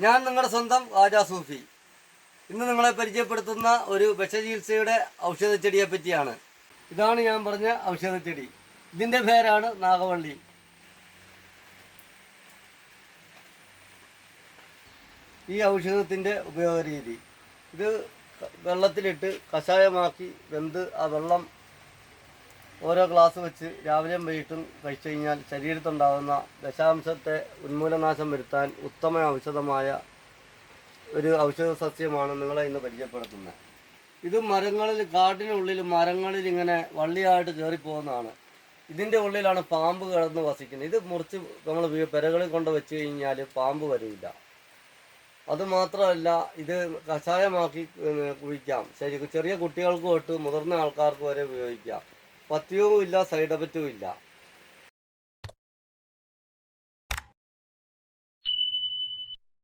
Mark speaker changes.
Speaker 1: ഞാൻ നിങ്ങളുടെ സ്വന്തം ആജാ സൂഫി. ഇന്ന് നിങ്ങളെ പരിചയപ്പെടുത്തുന്ന ഒരു വിഷചികിത്സയുടെ ഔഷധച്ചെടിയെ പറ്റിയാണ്. ഇതാണ് ഞാൻ പറഞ്ഞ ഔഷധച്ചെടി. ഇതിന്റെ പേരാണ് നാഗവള്ളി. ഈ ഔഷധത്തിന്റെ ഉപയോഗരീതി. ഇത് വെള്ളത്തിലിട്ട് കഷായമാക്കി വെന്ത് ആ വെള്ളം ഓരോ ഗ്ലാസ് വെച്ച് രാവിലെയും വൈകിട്ടും കഴിച്ചു കഴിഞ്ഞാൽ ശരീരത്തുണ്ടാകുന്ന ദശാംശത്തെ ഉന്മൂലനാശം വരുത്താൻ ഉത്തമ ഔഷധമായ ഒരു ഔഷധ സസ്യമാണ് നിങ്ങളെ ഇന്ന് പരിചയപ്പെടുത്തുന്നത്. ഇത് മരങ്ങളിൽ കാട്ടിനുള്ളിൽ മരങ്ങളിൽ ഇങ്ങനെ വള്ളിയായിട്ട് കയറിപ്പോകുന്നതാണ്. ഇതിന്റെ ഉള്ളിലാണ് പാമ്പ് കിടന്ന് വസിക്കുന്നത്. ഇത് മുറിച്ച് നമ്മൾ പെരകളിൽ കൊണ്ട് വെച്ച് കഴിഞ്ഞാൽ പാമ്പ് വരില്ല. അതുമാത്രമല്ല ഇത് കഷായമാക്കി കുഴിക്കാം. ശരി ചെറിയ കുട്ടികൾക്ക് തൊട്ട് മുതിർന്ന ആൾക്കാർക്ക് വരെ ഉപയോഗിക്കാം. പഥ്യവും ഇല്ല സൈഡ് എഫക്റ്റും ഇല്ല.